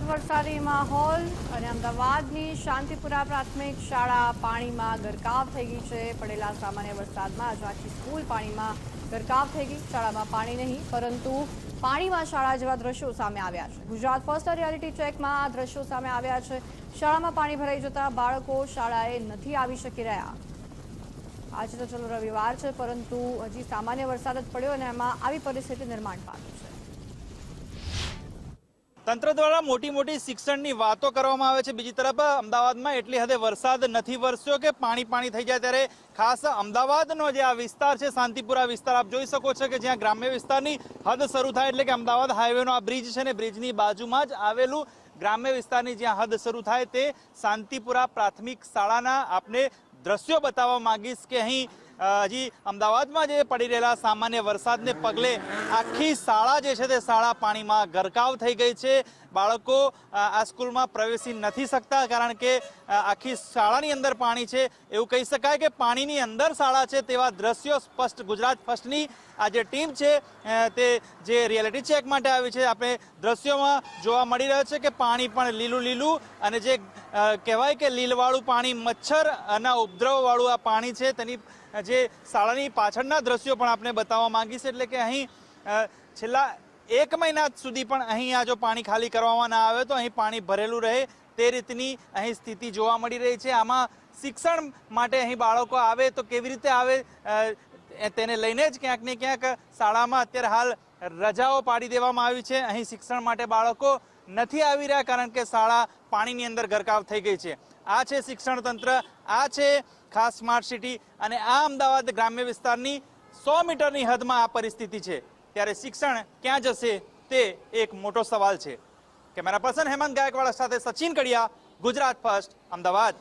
સતત વરસાદી માહોલ અને અમદાવાદની શાંતિપુરા પ્રાથમિક શાળા પાણીમાં ગરકાવ થઈ ગઈ છે. પડેલા સામાન્ય વરસાદમાં આજે આખી સ્કૂલ પાણીમાં ગરકાવ થઈ ગઈ. શાળામાં પાણી નહીં, પરંતુ પાણીમાં શાળા જેવા દ્રશ્યો સામે આવ્યા છે. ગુજરાત ફર્સ્ટ રિયાલિટી ચેકમાં આ દ્રશ્યો સામે આવ્યા છે. શાળામાં પાણી ભરાઈ જતા બાળકો શાળાએ નથી આવી શકી રહ્યા. આજે તો ચલો રવિવાર છે, પરંતુ હજી સામાન્ય વરસાદ જ પડ્યો અને એમાં આવી પરિસ્થિતિ નિર્માણ પામી છે. તંત્ર દ્વારા મોટી મોટી શિક્ષણની વાતો કરવામાં આવે છે. બીજી તરફ, અમદાવાદમાં એટલી હદે વરસાદ નથી વરસ્યો કે પાણી પાણી થઈ જાય ત્યારે ખાસ અમદાવાદનો જે આ વિસ્તાર છે, શાંતિપુરા વિસ્તાર, આપ જોઈ શકો છો કે જ્યાં ગ્રામ્ય વિસ્તારની હદ શરૂ થાય એટલે કે અમદાવાદ હાઈવેનો આ બ્રિજ છે ને બ્રિજની બાજુમાં જ આવેલું ગ્રામ્ય વિસ્તારની જ્યાં હદ શરૂ થાય તે શાંતિપુરા પ્રાથમિક શાળાના આપને દ્રશ્યો બતાવવા માંગીશ કે અહીં હજી અમદાવાદમાં જે પડી રહેલા સામાન્ય વરસાદને પગલે આખી શાળા જે છે તે શાળા પાણીમાં ગરકાવ થઈ ગઈ છે. બાળકો આ સ્કૂલમાં પ્રવેશી નથી શકતા કારણ કે આખી શાળાની અંદર પાણી છે. એવું કહી શકાય કે પાણીની અંદર શાળા છે તેવા દ્રશ્યો સ્પષ્ટ ગુજરાત ફર્સ્ટની આ જે ટીમ છે તે જે રિયાલિટી ચેક માટે આવી છે. આપણે દ્રશ્યોમાં જોવા મળી રહ્યો છે કે પાણી પણ લીલું લીલું અને જે કહેવાય કે લીલવાળું પાણી, મચ્છર અને ઉપદ્રવવાળું આ પાણી છે તેની જે શાળાની પાછળના દ્રશ્યો પણ આપણે બતાવવા માંગીશ એટલે કે અહીં છેલ્લા એક મહિના સુધી પણ અહીં આ જો પાણી ખાલી કરવામાં ના આવે તો અહીં પાણી ભરેલું રહે તે રીતની અહીં સ્થિતિ જોવા મળી રહી છે. આમાં શિક્ષણ માટે અહીં બાળકો આવે તો કેવી રીતે આવે તેને લઈને જ ક્યાંક ને ક્યાંક શાળામાં અત્યારે હાલ રજાઓ પાડી દેવામાં આવી છે. અહીં શિક્ષણ માટે બાળકો નથી આવી રહ્યા કારણ કે શાળા પાણીની અંદર ગરકાવ થઈ ગઈ છે. આ છે શિક્ષણ તંત્ર, આ છે ખાસ સ્માર્ટ સિટી અને આ અમદાવાદ ગ્રામ્ય વિસ્તારની સો મીટરની હદમાં આ પરિસ્થિતિ છે. ત્યારે શિક્ષણ ક્યાં જશે તે એક મોટો સવાલ છે. કેમેરા પર્સન હેમંત ગાયકવાડ સાથે સચિન કડિયા, ગુજરાત ફર્સ્ટ, અમદાવાદ.